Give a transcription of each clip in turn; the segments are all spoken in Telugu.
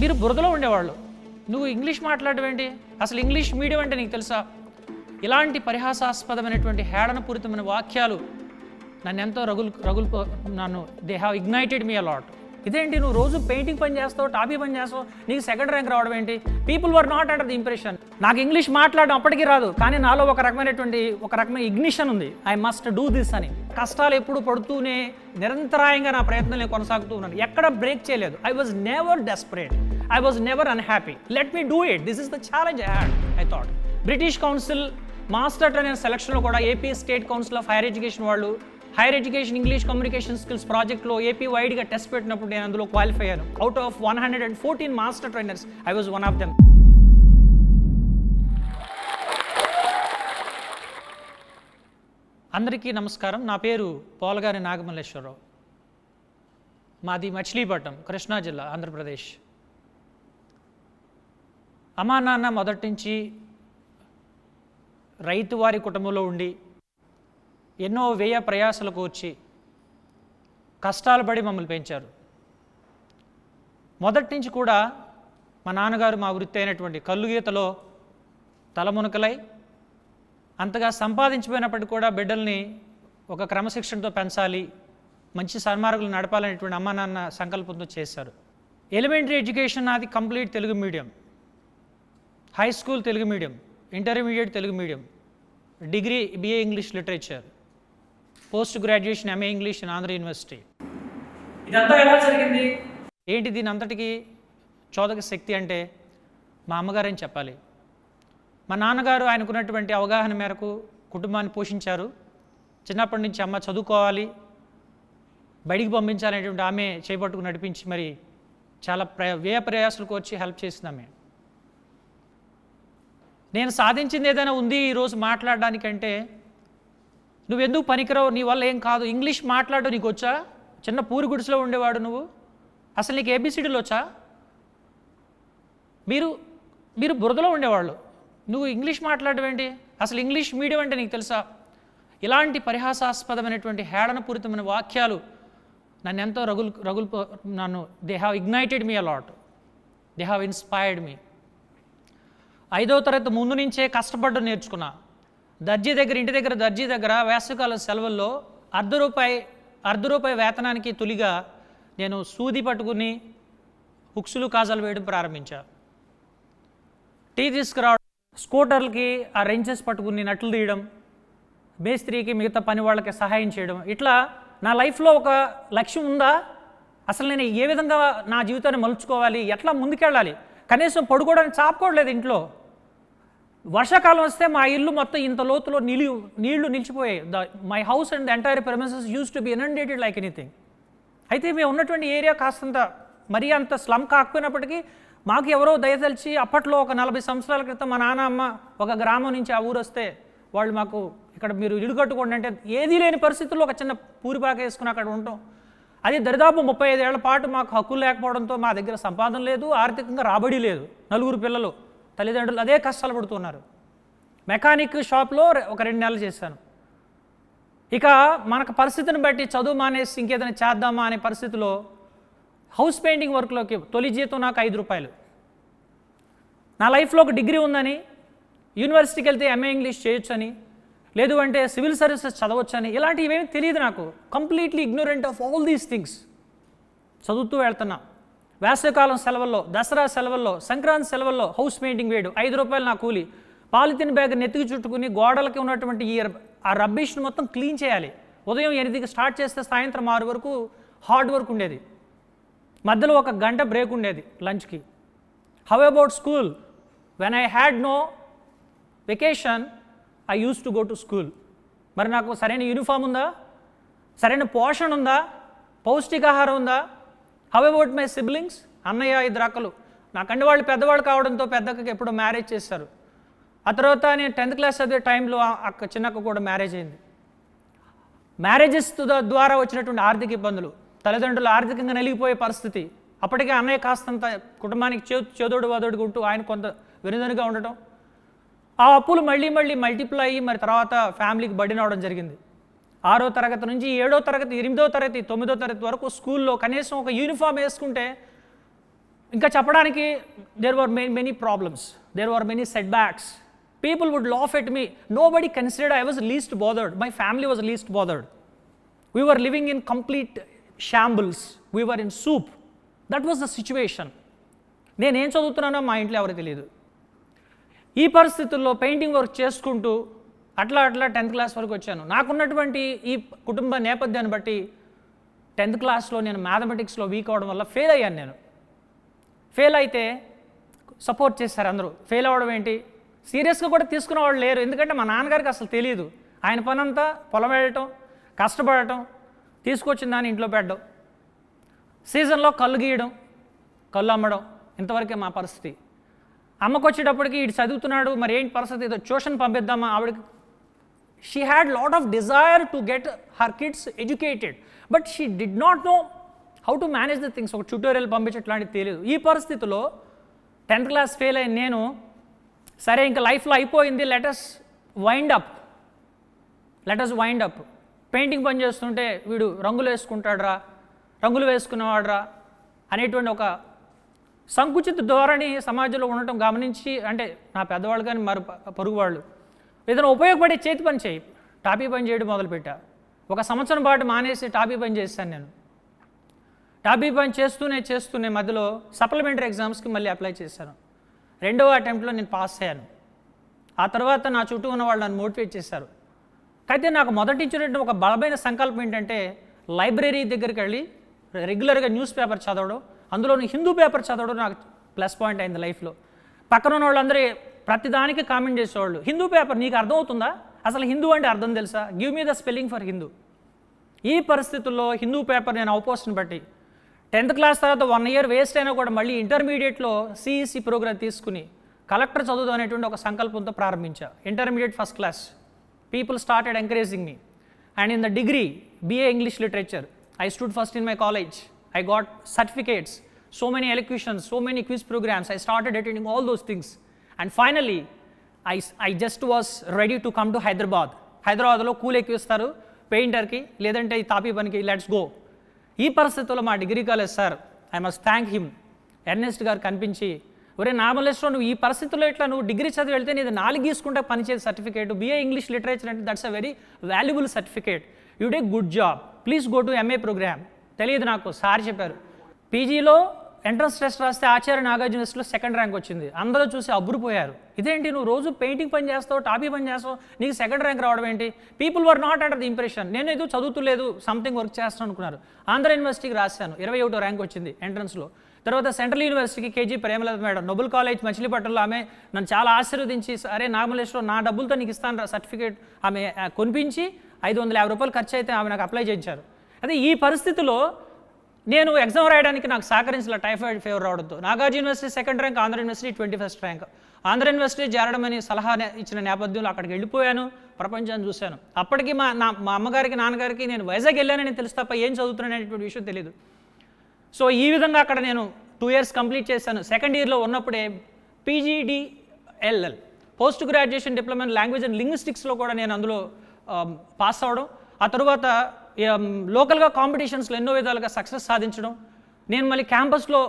మీరు బురదలో ఉండేవాళ్ళు. నువ్వు ఇంగ్లీష్ మాట్లాడడం ఏంటి? అసలు ఇంగ్లీష్ మీడియం అంటే నీకు తెలుసా? ఇలాంటి పరిహాసాస్పదమైనటువంటి హేళనపూరితమైన వాక్యాలు నన్ను ఎంతో రగులు రగులు నన్ను they have ignited me a lot ఇదేంటి? నువ్వు రోజు పెయింటింగ్ పని చేస్తావు టాపీ పని చేస్తావు నీకు సెకండ్ ర్యాంక్ రావడం ఏంటి? People were not under the impression నాకు ఇంగ్లీష్ మాట్లాడడం అప్పటికి రాదు కానీ నాలో ఒక రకమైనటువంటి ఒక రకమైన ఇగ్నిషన్ ఉంది. ఐ మస్ట్ డూ దిస్ అని. కష్టాలు ఎప్పుడు పడుతూనే నిరంతరాయంగా నా ప్రయత్నం నేను కొనసాగుతూ ఉన్నాను. ఎక్కడ బ్రేక్ చేయలేదు. I was never desperate I was never unhappy let me do it this is the challenge I had I thought British council master trainer సెలక్షన్లో కూడా AP state council of higher education వాళ్ళు higher education English communication skills ప్రాజెక్ట్లో ఏపీ వైడ్గా టెస్ట్ పెట్టినప్పుడు నేను అందులో క్వాలిఫై అయ్యాను. Out of one hundred and fourteen master trainers I was one of them అందరికీ నమస్కారం. నా పేరు పోలగారి నాగమల్లేశ్వరరావు. మాది మచిలీపట్నం కృష్ణా జిల్లా ఆంధ్రప్రదేశ్. అమ్మా నాన్న మొదటి నుంచి రైతు వారి కుటుంబంలో ఉండి ఎన్నో వ్యయ ప్రయాసలకు వచ్చి కష్టాలు పడి మమ్మల్ని పెంచారు. మొదటి నుంచి కూడా మా నాన్నగారు మా వృత్తి అయినటువంటి కల్లుగీతలో తలమునకలై అంతగా సంపాదించిపోయినప్పటికీ కూడా బిడ్డల్ని ఒక క్రమశిక్షణతో పెంచాలి మంచి సన్మార్గులు నడపాలనేటువంటి అమ్మా నాన్న సంకల్పంతో చేశారు. ఎలిమెంటరీ ఎడ్యుకేషన్ నాది complete Telugu medium high school Telugu medium intermediate Telugu medium degree BA English literature post graduation MA English in Andhra university ఇదంతా ఎలా జరిగింది? ఏంటి దీని అంతటికి చోదక శక్తి అంటే మా అమ్మగారని చెప్పాలి. మా నాన్నగారు ఆయనకున్నటువంటి అవగాహన మేరకు కుటుంబాన్ని పోషించారు. చిన్నప్పటి నుంచి అమ్మ చదువుకోవాలి బయటికి పంపించాలనేటువంటి ఆమె చేపట్టుకు నడిపించి మరి చాలా ప్రయ వ్యయ ప్రయాసాలకు వచ్చి హెల్ప్ చేసింది ఆమె. నేను సాధించింది ఏదైనా ఉంది ఈరోజు మాట్లాడడానికంటే నువ్వెందుకు పనికిరావు? నీ వల్ల ఏం కాదు. ఇంగ్లీష్ మాట్లాడడం నీకు వచ్చా చిన్న పూరి గుడిసెలో ఉండేవాడు నువ్వు? అసలు నీకు ఏబిసిడీలు వచ్చా మీరు మీరు బురదలో ఉండేవాళ్ళు. నువ్వు ఇంగ్లీష్ మాట్లాడవేంటి అసలు ఇంగ్లీష్ మీడియం అంటే నీకు తెలుసా? ఇలాంటి పరిహాసాస్పదమైనటువంటి హేళనపూరితమైన వాక్యాలు నన్ను ఎంతో రగులు రగులు నన్ను they have ignited me a lot they have inspired me ఐదో తరగతి ముందు నుంచే కష్టపడ్డ నేర్చుకున్నా. దర్జీ దగ్గర ఇంటి దగ్గర దర్జీ దగ్గర వేసవికాల సెలవుల్లో అర్ధ రూపాయి అర్ధ రూపాయి వేతనానికి తొలిగా నేను సూది పట్టుకుని హుక్సులు కాజాలు వేయడం ప్రారంభించా. టీ తీసుకురావడం స్కూటర్లకి ఆ రెంచెస్ పట్టుకుని నట్లు తీయడం మేస్త్రీకి మిగతా పని వాళ్ళకి సహాయం చేయడం. ఇట్లా నా లైఫ్లో ఒక లక్ష్యం ఉందా? అసలు నేను ఏ విధంగా నా జీవితాన్ని మలుచుకోవాలి? ఎట్లా ముందుకెళ్ళాలి? కనీసం పడుకోవడానికి చాపుకోవట్లేదు ఇంట్లో. వర్షాకాలం వస్తే మా ఇల్లు మొత్తం ఇంత లోతులో నిలి నీళ్ళు నిలిచిపోయాయి. The my house and entire premises use to be inundated like anything అయితే మేము ఉన్నటువంటి ఏరియా కాస్తంత మరీ అంత స్లమ్ కాకపోయినప్పటికీ మాకు ఎవరో దయతలిచి అప్పట్లో ఒక నలభై సంవత్సరాల క్రితం మా నాన్న అమ్మ ఒక గ్రామం నుంచి ఆ ఊరు వస్తే వాళ్ళు మాకు ఇక్కడ మీరు ఇల్లు కట్టుకోండి అంటే ఏదీ లేని పరిస్థితుల్లో ఒక చిన్న పూరిపాక వేసుకుని అక్కడ ఉంటాం. అది దరిదాపు ముప్పై ఐదేళ్ళ పాటు మాకు హక్కులు లేకపోవడంతో మా దగ్గర సంపాదన లేదు ఆర్థికంగా రాబడి లేదు నలుగురు పిల్లలు. తల్లిదండ్రులు అదే కష్టాలు పడుతున్నారు. మెకానిక్ షాప్లో ఒక రెండు నెలలు చేశాను. ఇక మనకు పరిస్థితిని బట్టి చదువు మానేసి ఇంకేదైనా చేద్దామా అనే పరిస్థితిలో హౌస్ పెయింటింగ్ వర్క్లోకి తొలి జీతం నాకు ఐదు రూపాయలు. నా లైఫ్లో ఒక డిగ్రీ ఉందని యూనివర్సిటీకి వెళ్తే ఎంఏ ఇంగ్లీష్ చేయొచ్చని లేదు అంటే సివిల్ సర్వీసెస్ చదవచ్చని ఇలాంటివి ఏమీ తెలియదు నాకు. Completely ignorant of all these things. చదువుతూ వెళ్తున్నా. వేసవికాలం సెలవుల్లో దసరా సెలవుల్లో సంక్రాంతి సెలవుల్లో హౌస్ పెయింటింగ్ వేయడం ఐదు రూపాయలు నా కూలి. పాలిథిన్ బ్యాగ్ నెత్తికి చుట్టుకుని గోడలకి ఉన్నటువంటి ఈ ఆ రబ్బిష్ని మొత్తం క్లీన్ చేయాలి. ఉదయం ఎనిమిదికి స్టార్ట్ చేస్తే సాయంత్రం ఆరు వరకు హార్డ్ వర్క్ ఉండేది. మధ్యలో ఒక గంట బ్రేక్ ఉండేది లంచ్కి. How about school when I had no vacation I use to go to school మరి నాకు సరైన యూనిఫామ్ ఉందా? సరైన పోషణ ఉందా? పౌష్టికాహారం ఉందా? హౌ అబౌట్ మై సిబ్లింగ్స్ అన్నయ్య ఇద్దరు అక్కలు. నాకంటే వాళ్ళు పెద్దవాళ్ళు కావడంతో పెద్దక్కకి ఎప్పుడో మ్యారేజ్ చేశారు ఆ తర్వాత నేను టెన్త్ క్లాస్ చదివే టైంలో అక్క చిన్నక్క కూడా మ్యారేజ్ అయింది. మ్యారేజెస్ ద్వారా వచ్చినటువంటి ఆర్థిక ఇబ్బందులు తల్లిదండ్రులు ఆర్థికంగా నలిగిపోయే పరిస్థితి అప్పటికే అన్నయ్య కాస్తంత కుటుంబానికి చే చేదోడు వాదోడుగా ఉంటూ ఆయన కొంత వినదనుగా ఉండటం. ఆ అప్పులు మళ్ళీ మళ్ళీ మల్టిప్లై అయ్యి మరి తర్వాత ఫ్యామిలీకి బడినవడం జరిగింది. ఆరో తరగతి నుంచి ఏడో తరగతి ఎనిమిదో తరగతి తొమ్మిదో తరగతి వరకు స్కూల్లో కనీసం ఒక యూనిఫామ్ వేసుకుంటే ఇంకా చెప్పడానికి there were many many problems there were many setbacks people would laugh at me nobody considered I was least bothered my family was least bothered we were living in complete shambles we were in soup that was the situation నేనేం చదువుతున్నానో మా ఇంట్లో ఎవరికి తెలియదు ఈ పరిస్థితుల్లో పెయింటింగ్ వర్క్ చేసుకుంటూ అట్లా అట్లా టెన్త్ క్లాస్ వరకు వచ్చాను. నాకున్నటువంటి ఈ కుటుంబ నేపథ్యాన్ని బట్టి టెన్త్ క్లాస్లో నేను మ్యాథమెటిక్స్లో వీక్ అవడం వల్ల ఫెయిల్ అయ్యాను నేను. ఫెయిల్ అయితే సపోర్ట్ చేశారు అందరూ. ఫెయిల్ అవ్వడం ఏంటి? సీరియస్గా కూడా తీసుకునే వాళ్ళు లేరు. ఎందుకంటే మా నాన్నగారికి అసలు తెలియదు ఆయన పనంతా పొలం వెళ్ళటం కష్టపడటం తీసుకొచ్చిన దాన్ని ఇంట్లో పెట్టడం సీజన్లో కళ్ళు గీయడం కళ్ళు అమ్మడం ఇంతవరకే మా పరిస్థితి. అమ్మకొచ్చేటప్పటికి ఇటు చదువుతున్నాడు మరి ఏంటి పరిస్థితి? ఏదో ట్యూషన్ పంపిద్దామా? ఆవిడకి she had lot of desire to get her kids educated but she did not know how to manage the things ఒక ట్యూటోరియల్ పంపించట్లాంటిది తెలియదు ఈ పరిస్థితిలో టెన్త్ క్లాస్ ఫెయిల్ అయిన నేను సరే ఇంకా లైఫ్లో అయిపోయింది let us wind up let us wind up painting పని చేస్తుంటే వీడు రంగులు వేసుకుంటాడురా రంగులు వేసుకునేవాడురా అనేటువంటి ఒక సంకుచిత ధోరణి సమాజంలో ఉండటం గమనించి అంటే నా పెద్దవాళ్ళు కానీ మరి పొరుగు వాళ్ళు ఏదైనా ఉపయోగపడే చేతి పని చేయి. టాపీ పని చేయడం మొదలుపెట్టా. ఒక సంవత్సరం పాటు మానేసి టాపీ పని చేస్తాను నేను. టాపీ పని చేస్తూనే చేస్తూనే మధ్యలో సప్లిమెంటరీ ఎగ్జామ్స్కి మళ్ళీ అప్లై చేశాను. రెండవ అటెంప్ట్లో నేను పాస్ అయ్యాను. ఆ తర్వాత నా చుట్టూ ఉన్న వాళ్ళు నన్ను మోటివేట్ చేశారు. అయితే నాకు మొదటి ఇచ్చినటువంటి ఒక బలమైన సంకల్పం ఏంటంటే లైబ్రరీ దగ్గరికి వెళ్ళి రెగ్యులర్గా న్యూస్ పేపర్ చదవడం అందులో హిందూ పేపర్ చదవడం నాకు ప్లస్ పాయింట్ అయింది లైఫ్లో. పక్కన ఉన్న వాళ్ళందరూ ప్రతిదానికి కామెంట్ చేసేవాళ్ళు. హిందూ పేపర్ నీకు అర్థమవుతుందా అసలు హిందూ అంటే అర్థం తెలుసా? Give me the spelling for Hindu ఈ పరిస్థితుల్లో హిందూ పేపర్ నేను అవపోస్ట్ని బట్టి టెన్త్ క్లాస్ తర్వాత వన్ ఇయర్ వేస్ట్ అయినా కూడా మళ్ళీ ఇంటర్మీడియట్లో సిఈసి ప్రోగ్రామ్ తీసుకుని కలెక్టర్ చదువుదాం అనేటువంటి ఒక సంకల్పంతో ప్రారంభించా. Intermediate first class people started encouraging me and in the degree BA English literature I stood first in my college I got certificates so many elocutions so many quiz programmes I started attending all those things and finally I I just was ready to come to Hyderabad హైదరాబాద్లో కూల్ ఎక్కిస్తారు పెయింటర్కి లేదంటే ఈ తాపీ పనికి లెట్స్ గో ఈ పరిస్థితుల్లో మా degree college sir I must thank him Ernest గారు కనిపించి ఒరే నామలేశ్వరం నువ్వు ఈ పరిస్థితుల్లో ఇట్లా నువ్వు డిగ్రీ చదివి వెళ్తే నీది నాలుగు గీసుకుంటే పనిచేసే సర్టిఫికేట్. బిఏ ఇంగ్లీష్ లిటరేచర్ అంటే that's a very valuable certificate. You day good job. Please go to MA programme. తెలియదు నాకు సార్ చెప్పారు. పీజీలో ఎంట్రన్స్ టెస్ట్ రాస్తే ఆచార్య నాగార్జున యూనివర్సిటీలో సెకండ్ ర్యాంక్ వచ్చింది. అందరూ చూసి అబ్బురిపోయారు. ఇదేంటి? నువ్వు రోజు పెయింటింగ్ పని చేస్తావు టాపీ పని చేస్తావు నీకు సెకండ్ ర్యాంక్ రావడం ఏంటి? People were not under the impression నేను ఏదో చదువుతులేదు సంథింగ్ వర్క్ చేస్తాను అనుకున్నారు. ఆంధ్ర యూనివర్సిటీకి రాశాను ఇరవై ఒకటో ర్యాంక్ వచ్చింది ఎంట్రన్స్లో. తర్వాత సెంట్రల్ యూనివర్సిటీకి KG Premalatha madam Noble college మచిలీపట్నంలో ఆమె నన్ను చాలా ఆశీర్వదించి అరే నాగమలేశ్వరం నా డబ్బులతో నీకు ఇస్తాను సర్టిఫికేట్ ఆమె కొనిపించి ఐదు వందల యాభై రూపాయలు ఖర్చు అయితే ఆమె నాకు అప్లై చేయించారు. అదే ఈ పరిస్థితిలో నేను ఎగ్జామ్ రాయడానికి నాకు సహకరించిన టైఫాయిడ్ ఫీవర్ రావడంతో Nagarjuna university second rank Andhra university twenty first rank Andhra university చేరడమని సలహా ఇచ్చిన నేపథ్యంలో అక్కడికి వెళ్ళిపోయాను ప్రపంచాన్ని చూశాను. అప్పటికి మా నా మా అమ్మగారికి నాన్నగారికి నేను వైజాగ్ వెళ్ళానని తెలుసు తప్ప ఏం చదువుతున్నాను అనేటువంటి విషయం తెలియదు సో ఈ విధంగా అక్కడ నేను టూ ఇయర్స్ కంప్లీట్ చేశాను. సెకండ్ ఇయర్లో ఉన్నప్పుడే PGDLL post graduation diploma in language and లింగ్విస్టిక్స్లో కూడా నేను అందులో పాస్ అవ్వడం ఆ తర్వాత లోకల్గా కాంపిటీషన్స్లో ఎన్నో విధాలుగా సక్సెస్ సాధించడం. నేను మళ్ళీ క్యాంపస్లో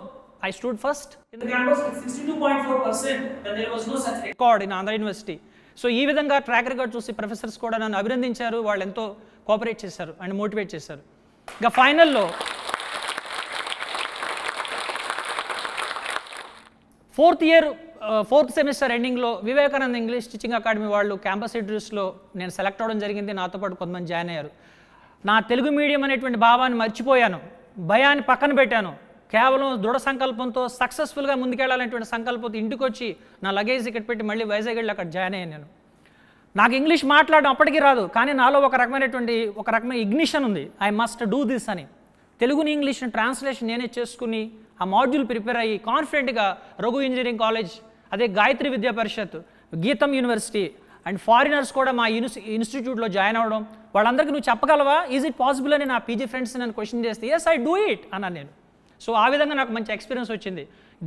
I stood first record in Andhra university so ఈ విధంగా ట్రాక్ రికార్డ్ చూసి ప్రొఫెసర్స్ కూడా నన్ను అభినందించారు. వాళ్ళు ఎంతో కోఆపరేట్ చేశారు అండ్ మోటివేట్ చేశారు. ఇంకా ఫైనల్లో ఫోర్త్ ఇయర్ ఫోర్త్ సెమిస్టర్ ఎండింగ్లో వివేకానంద ఇంగ్లీష్ టీచింగ్ అకాడమీ వాళ్ళు క్యాంపస్ ఇంటర్వ్యూస్లో నేను సెలెక్ట్ అవ్వడం జరిగింది. నాతో పాటు కొంతమంది జాయిన్ అయ్యారు. నా తెలుగు మీడియం అనేటువంటి భావాన్ని మర్చిపోయాను భయాన్ని పక్కన పెట్టాను. కేవలం దృఢ సంకల్పంతో సక్సెస్ఫుల్గా ముందుకెళ్ళాలనేటువంటి సంకల్పంతో ఇంటికి వచ్చి నా లగేజ్ ఇక్కడ పెట్టి మళ్ళీ వైజాగ్ వెళ్ళి అక్కడ జాయిన్ అయ్యాను నేను. నాకు ఇంగ్లీష్ మాట్లాడడం అప్పటికీ రాదు కానీ నాలో ఒక రకమైనటువంటి ఒక రకమైన ఇగ్నిషన్ ఉంది. ఐ మస్ట్ డూ దిస్ అని. తెలుగుని ఇంగ్లీష్ని ట్రాన్స్లేషన్ నేనే చేసుకుని ఆ మాడ్యూల్ ప్రిపేర్ అయ్యి కాన్ఫిడెంట్గా రఘు ఇంజనీరింగ్ కాలేజ్ అదే గాయత్రి విద్యా పరిషత్ గీతం యూనివర్సిటీ అండ్ ఫారినర్స్ కూడా మా యూనిస్ ఇన్స్టిట్యూట్లో జాయిన్ అవ్వడం వాళ్ళందరికీ నువ్వు చెప్పగలవా? ఈజ్ ఇట్ పాసిబుల్ అని నా పీజీ ఫ్రెండ్స్ నన్ను క్వశ్చన్ చేస్తే ఎస్ ఐ డూ ఇట్ అన్నాను నేను. సో ఆ విధంగా నాకు మంచి ఎక్స్పీరియన్స్ వచ్చింది.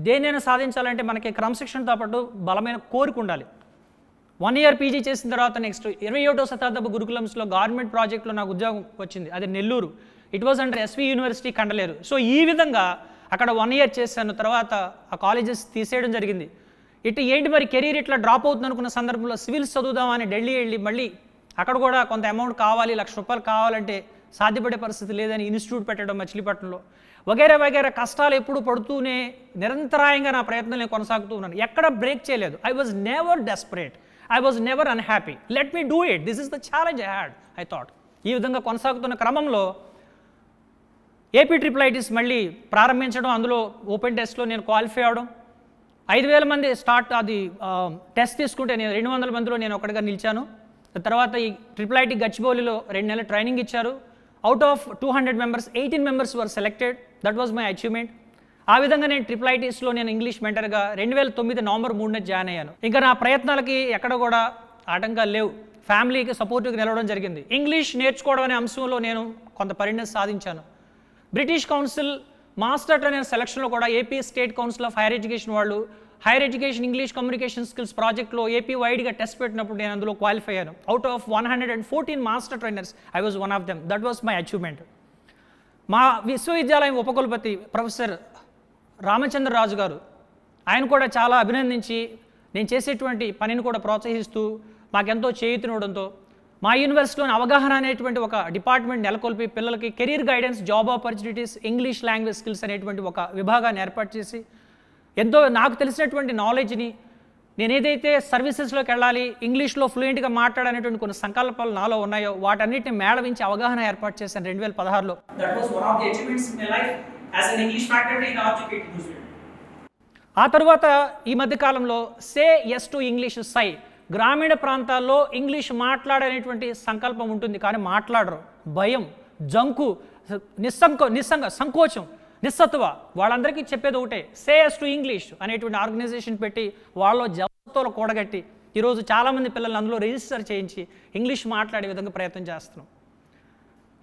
దేనైనా సాధించాలంటే మనకి క్రమశిక్షణతో పాటు బలమైన కోరిక ఉండాలి. వన్ ఇయర్ పీజీ చేసిన తర్వాత నెక్స్ట్ ఇరవై ఒకటో శతాబ్దపు గురుకులంస్లో గవర్నమెంట్ ప్రాజెక్ట్లో నాకు ఉద్యోగం వచ్చింది. అది Nellore. It was under SV university Kandaleru so ఈ విధంగా అక్కడ వన్ ఇయర్ చేశాను. తర్వాత ఆ కాలేజెస్ తీసేయడం జరిగింది. ఇటు ఏంటి మరి కెరీర్ ఇట్లా డ్రాప్ అవుతుంది అనుకున్న సందర్భంలో సివిల్స్ చదువుదామని ఢిల్లీ వెళ్ళి మళ్ళీ అక్కడ కూడా కొంత అమౌంట్ కావాలి లక్ష రూపాయలు కావాలంటే సాధ్యపడే పరిస్థితి లేదని ఇన్స్టిట్యూట్ పెట్టడం మచిలీపట్నంలో. వగేరా వగేరా కష్టాలు ఎప్పుడు పడుతూనే నిరంతరాయంగా నా ప్రయత్నం నేను కొనసాగుతూ ఉన్నాను. ఎక్కడ బ్రేక్ చేయలేదు. I was never desperate I was never unhappy let me do it this is the challenge I had I thought ఈ విధంగా కొనసాగుతున్న క్రమంలో ఏపీ ట్రిపుల్ ఐటీస్ మళ్ళీ ప్రారంభించడం అందులో ఓపెన్ టెస్ట్లో నేను క్వాలిఫై అవడం ఐదు వేల మంది స్టార్ట్ అది టెస్ట్ తీసుకుంటే నేను రెండు వందల మందిలో నేను ఒకటిగా నిలిచాను. తర్వాత ఈ ట్రిపుల్ ఐటీ గచ్చిబౌలిలో రెండు నెలల ట్రైనింగ్ ఇచ్చారు. Out of two hundred members eighteen members were selected that was my achievement ఆ విధంగా నేను ట్రిపుల్ ఐటీస్లో నేను ఇంగ్లీష్ మెంటర్గా రెండు వేల తొమ్మిది నవంబర్ మూడున జాయిన్ అయ్యాను. ఇంకా నా ప్రయత్నాలకి ఎక్కడ కూడా ఆటంకాలు లేవు. ఫ్యామిలీకి సపోర్టివ్గా నిలవడం జరిగింది. ఇంగ్లీష్ నేర్చుకోవడం అనే అంశంలో నేను కొంత పరిణతి సాధించాను. బ్రిటిష్ కౌన్సిల్ మాస్టర్ ట్రైనర్ సెలక్షన్లో కూడా AP state council of higher education వాళ్ళు higher education English communication skills ప్రాజెక్ట్లో ఏపీ వైడ్గా టెస్ట్ పెట్టినప్పుడు నేను అందులో క్వాలిఫై అయ్యాను. Out of one hundred and fourteen master trainers I was one of them that was my achievement మా విశ్వవిద్యాలయం ఉపకులపతి ప్రొఫెసర్ రామచంద్రరాజు గారు ఆయన కూడా చాలా అభినందించి నేను చేసేటువంటి పనిని కూడా ప్రోత్సహిస్తూ మాకెంతో చేయుతునవడంతో మా యూనివర్సిటీలోని అవగాహన అనేటువంటి ఒక డిపార్ట్మెంట్ నెలకొల్పి పిల్లలకి career guidance job opportunities English language skills అనేటువంటి ఒక విభాగాన్ని ఏర్పాటు చేసి ఎంతో నాకు తెలిసినటువంటి నాలెడ్జ్ని నేను ఏదైతే సర్వీసెస్లోకి వెళ్ళాలి ఇంగ్లీష్లో ఫ్లూయెంట్గా మాట్లాడనేటువంటి కొన్ని సంకల్పాలు నాలో ఉన్నాయో వాటన్నిటిని మేళవించి అవగాహన ఏర్పాటు చేశాను రెండు వేల పదహారులో. ఆ తరువాత ఈ మధ్య కాలంలో సే ఎస్ టు ఇంగ్లీష్ సై గ్రామీణ ప్రాంతాల్లో ఇంగ్లీష్ మాట్లాడనేటువంటి సంకల్పం ఉంటుంది కానీ మాట్లాడరు. భయం జంకు నిస్సంకో నిస్సంగ సంకోచం నిస్సత్వ వాళ్ళందరికీ చెప్పేది ఒకటే సేఎస్ టు ఇంగ్లీష్ అనేటువంటి ఆర్గనైజేషన్ పెట్టి వాళ్ళలో జవతలు కూడగట్టి ఈరోజు చాలామంది పిల్లల్ని అందులో రిజిస్టర్ చేయించి ఇంగ్లీష్ మాట్లాడే విధంగా ప్రయత్నం చేస్తున్నాం.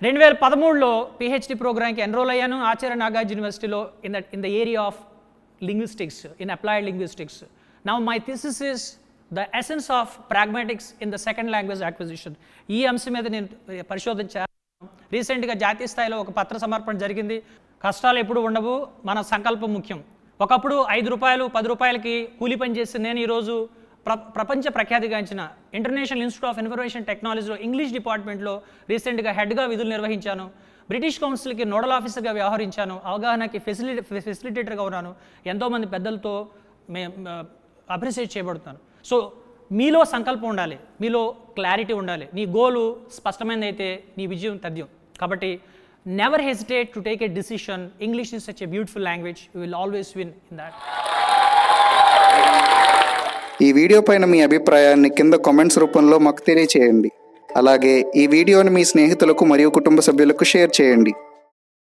రెండు వేల పదమూడులో పిహెచ్డి ప్రోగ్రామ్కి ఎన్రోల్ అయ్యాను. ఆచార్య నాగార్జ్ యూనివర్సిటీలో in the in the area of linguistics in applied linguistics now my thesis is the essence of pragmatics in the second language acquisition ఈ అంశం మీద నేను పరిశోధించాను రీసెంట్గా జాతీయ స్థాయిలో ఒక పత్ర సమర్పణ జరిగింది. కష్టాలు ఎప్పుడు ఉండవు మన సంకల్పం ముఖ్యం. ఒకప్పుడు ఐదు రూపాయలు పది రూపాయలకి కూలి పని చేసి నేను ఈరోజు ప్ర ప్రపంచ ప్రఖ్యాతిగాంచిన ఇంటర్నేషనల్ ఇన్స్టిట్యూట్ ఆఫ్ ఇన్ఫర్మేషన్ టెక్నాలజీలో ఇంగ్లీష్ డిపార్ట్మెంట్లో రీసెంట్గా హెడ్గా విధులు నిర్వహించాను. బ్రిటిష్ కౌన్సిల్కి నోడల్ ఆఫీసర్గా వ్యవహరించాను. అవగాహనకి ఫెసిలిటీ ఫెసిలిటేటర్గా ఉన్నాను. ఎంతోమంది పెద్దలతో మే అప్రిషియేట్ చేయబడుతున్నాను. సో మీలో సంకల్పం ఉండాలి. మీలో క్లారిటీ ఉండాలి. నీ గోలు స్పష్టమైనది అయితే నీ విజయం తథ్యం. కాబట్టి never hesitate to take a decision English is such a beautiful language you will always win in that ఈ వీడియో పైన మీ అభిప్రాయాన్ని కింద కామెంట్స్ రూపంలో మాకు తెలియచేయండి. అలాగే ఈ వీడియోని మీ స్నేహితులకు మరియు కుటుంబ సభ్యులకు షేర్ చేయండి.